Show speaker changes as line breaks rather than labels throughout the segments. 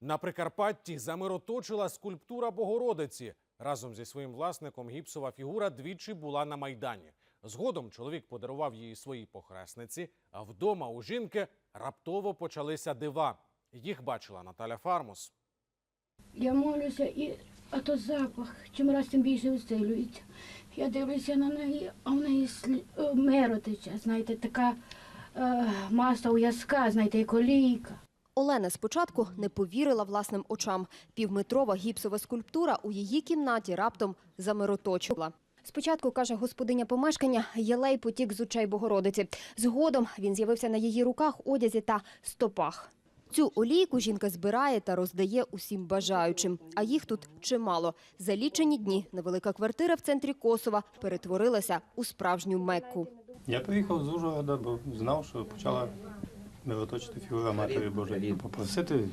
На Прикарпатті замироточила скульптура Богородиці. Разом зі своїм власником гіпсова фігура двічі була на майдані. Згодом чоловік подарував її своїй похресниці, а вдома у жінки раптово почалися дива. Їх бачила Наталя Фармус.
Я молюся, і а то запах чим раз тим більше усилюється. Я дивлюся на неї, а в неї слі... е, меро знаєте, така е, маса ув'язка, знаєте, як олійка.
Олена спочатку не повірила власним очам. Півметрова гіпсова скульптура у її кімнаті раптом замироточила. Спочатку, каже господиня помешкання, єлей потік з очей Богородиці. Згодом він з'явився на її руках, одязі та стопах. Цю олійку жінка збирає та роздає усім бажаючим, а їх тут чимало. За лічені дні невелика квартира в центрі Косова перетворилася у справжню мекку.
Я приїхав з Ужгорода, бо знав, що почала мироточити фігура Матері Божої. Попросити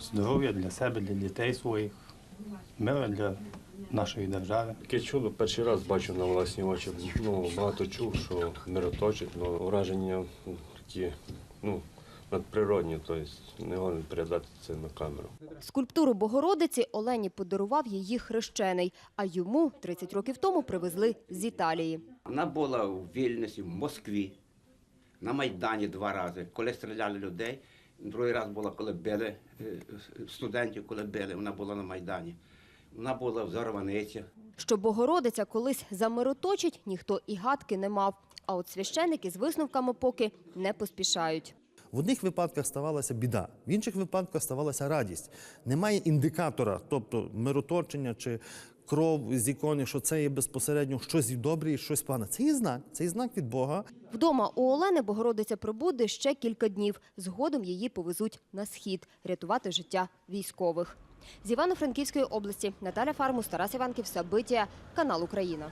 здоров'я для себе, для дітей своїх, мира для нашої держави.
Таке чудо перший раз бачу на власні очі. Ну, багато чув, що мироточить, але враження такі, ну, надприродні, тобто не можна передати це на камеру.
Скульптуру Богородиці Олені подарував її хрещений, а йому 30 років тому привезли з Італії.
Вона була у Вільнюсі, в Москві, на Майдані два рази, коли стріляли людей. Другий раз була, коли били е, студентів, коли били, вона була на Майдані. Вона була в Зарваниці.
Що Богородиця колись замироточить, ніхто і гадки не мав. А от священики з висновками поки не поспішають.
В одних випадках ставалася біда, в інших випадках ставалася радість. Немає індикатора, тобто мироточення чи кров з ікони, що це є безпосередньо щось добре і щось погане. Це є знак, це є знак від Бога.
Вдома у Олени Богородиця пробуде ще кілька днів. Згодом її повезуть на схід рятувати життя військових. З Івано-Франківської області Наталя Фармус, Тарас Іванків, Сабитія, канал Україна.